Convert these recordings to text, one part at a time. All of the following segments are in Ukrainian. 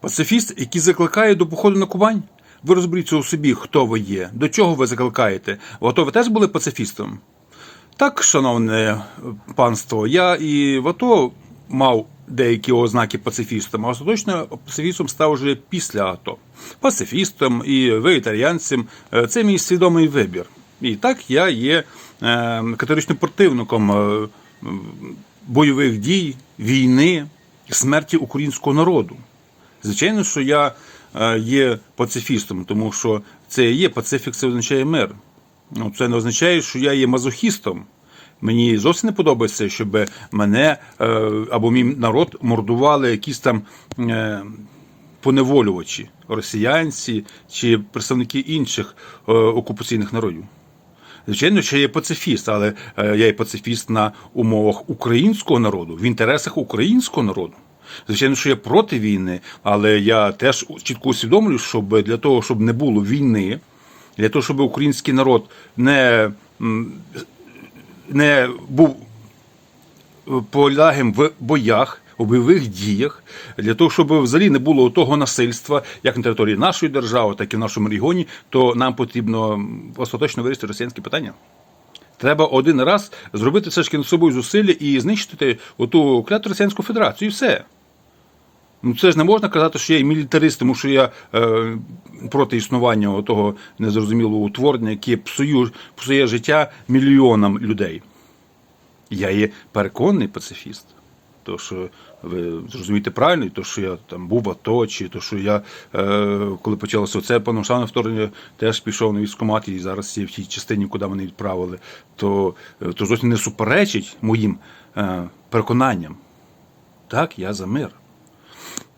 Пацифіст, який закликає до походу на Кубань? Ви розберіться у собі, хто ви є, до чого ви закликаєте. В АТО ви теж були пацифістом? Так, шановне панство, я і в АТО мав деякі ознаки пацифістом, а остаточно пацифістом став вже після АТО. Пацифістом і вегетаріанцем е, це мій свідомий вибір. І так я є е, категоричним противником е, бойових дій, війни, смерті українського народу. Звичайно, що я е, є пацифістом, тому що це є пацифік, це означає мир. Ну, це не означає, що я є мазохістом. Мені зовсім не подобається, щоб мене е, або мій народ мордували якісь там е, поневолювачі, росіянці чи представники інших окупаційних народів. Звичайно, що я є пацифіст, але я є пацифіст на умовах українського народу, в інтересах українського народу. Звичайно, що я проти війни, але я теж чітко усвідомлюю, щоб для того, щоб не було війни, для того, щоб український народ не, не був полягим в боях, у бойових діях, для того, щоб взагалі не було того насильства, як на території нашої держави, так і в нашому регіоні, то нам потрібно остаточно вирішити росіянське питання. Треба один раз зробити все ж над собою зусилля і знищити оту кляту Росіянську Федерацію, і все. Ну, це ж не можна казати, що я мілітарист, тому що я е, проти існування того незрозумілого утворення, яке псує, псує життя мільйонам людей. Я є переконаний пацифіст. То, що ви зрозумієте правильно, то, що я там був АТО, чи то, що я, е, коли почалося це повномасштабне вторгнення, теж пішов на військкомат і зараз є в тій частині, куди мене відправили, то, е, то зовсім не суперечить моїм е, переконанням. Так, я за мир.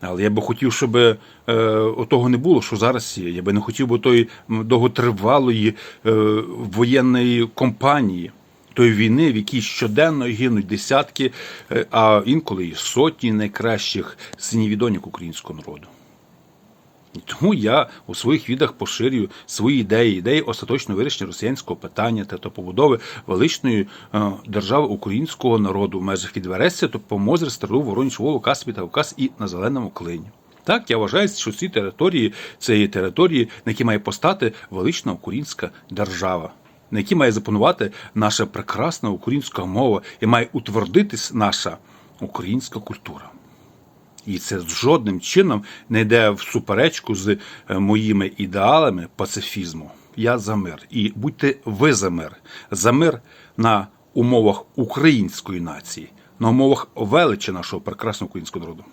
Але я би хотів, щоб е, того не було, що зараз є. Я би не хотів би тої довготривалої е, воєнної кампанії, тої війни, в якій щоденно гинуть десятки, е, а інколи і сотні найкращих синів і доньок українського народу. І тому я у своїх відах поширюю свої ідеї, ідеї остаточного вирішення росіянського питання та то побудови величної е, держави українського народу в межах від до Помозер, Стару, Воронеж, Вову, Каспі та Кавказ і на Зеленому Клині. Так, я вважаю, що ці території це є території, на які має постати велична українська держава, на які має запанувати наша прекрасна українська мова і має утвердитись наша українська культура. І це жодним чином не йде в суперечку з е, моїми ідеалами пацифізму. Я за мир. І будьте ви за мир. За мир на умовах української нації, на умовах величі нашого прекрасного українського народу.